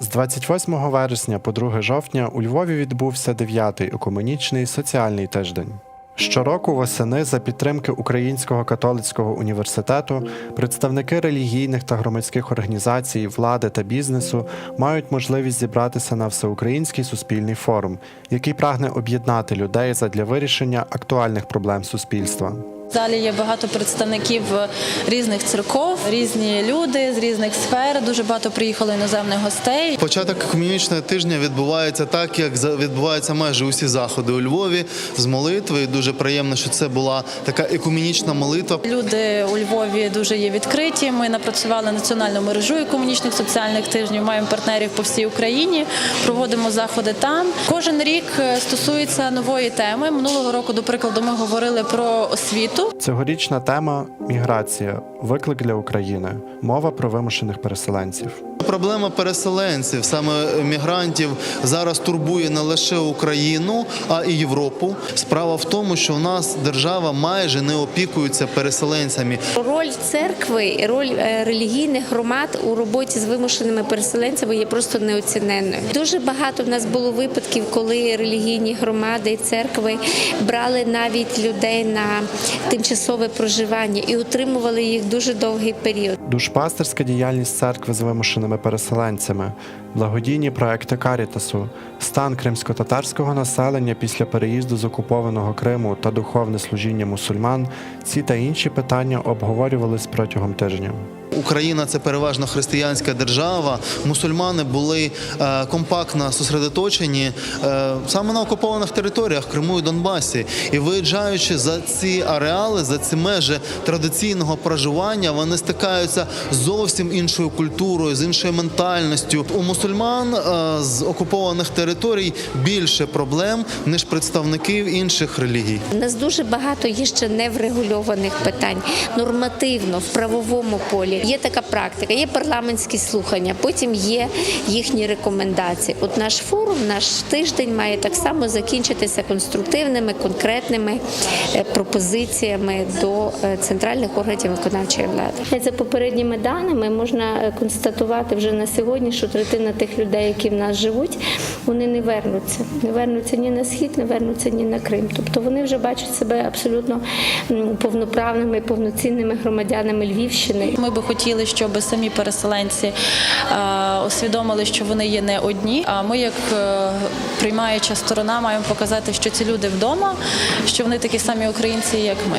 28 вересня по 2 жовтня у Львові відбувся 9-й екуменічний соціальний тиждень. Щороку восени за підтримки Українського католицького університету представники релігійних та громадських організацій, влади та бізнесу мають можливість зібратися на всеукраїнський суспільний форум, який прагне об'єднати людей задля вирішення актуальних проблем суспільства. Залі є багато представників різних церков, різні люди з різних сфер. Дуже багато приїхало іноземних гостей. Початок екумінічного тижня відбувається так, як відбуваються майже усі заходи у Львові з молитви. І дуже приємно, що це була така екумінічна молитва. Люди у Львові дуже є відкриті. Ми напрацювали національну мережу економічних соціальних тижнів. Маємо партнерів по всій Україні. Проводимо заходи там. Кожен рік е, стосується нової теми. Минулого року, до прикладу, ми говорили про освіту. Цьогорічна тема міграція, виклик для України, мова про вимушених переселенців. Проблема переселенців, саме мігрантів, зараз турбує не лише Україну, а і Європу. Справа в тому, що в нас держава майже не опікується переселенцями. Роль церкви, роль е, релігійних громад у роботі з вимушеними переселенцями є просто неоціненною. Дуже багато в нас було випадків, коли релігійні громади і церкви брали навіть людей на тимчасове проживання і утримували їх дуже довгий період. Душпастерська діяльність церкви з вимушеними переселенцями, благодійні проекти Карітасу, стан кримсько-татарського населення після переїзду з окупованого Криму та духовне служіння мусульман. Ці та інші питання обговорювались протягом тижня. Україна це переважно християнська держава. Мусульмани були е, компактно зосередоточені е, саме на окупованих територіях Криму і Донбасі. І виїжджаючи за ці ареали, за ці межі традиційного проживання, вони стикаються з зовсім іншою культурою, з іншою ментальністю. У мусульман е, з окупованих територій більше проблем ніж представників інших релігій. У нас дуже багато є ще неврегульованих питань нормативно в правовому полі. Є така практика, є парламентські слухання, потім є їхні рекомендації. От наш форум, наш тиждень має так само закінчитися конструктивними, конкретними е, пропозиціями до е, центральних органів виконавчої влади. За попередніми даними можна е, констатувати вже на сьогодні, що третина тих людей, які в нас живуть, вони не вернуться. Не вернуться ні на схід, не вернуться ні на Крим. Тобто вони вже бачать себе абсолютно повноправними, повноцінними громадянами Львівщини. Ми би хотіли, щоб самі переселенці е, усвідомили, що вони є не одні. А ми, як е, приймаюча сторона, маємо показати, що ці люди вдома, що вони такі самі українці, як ми.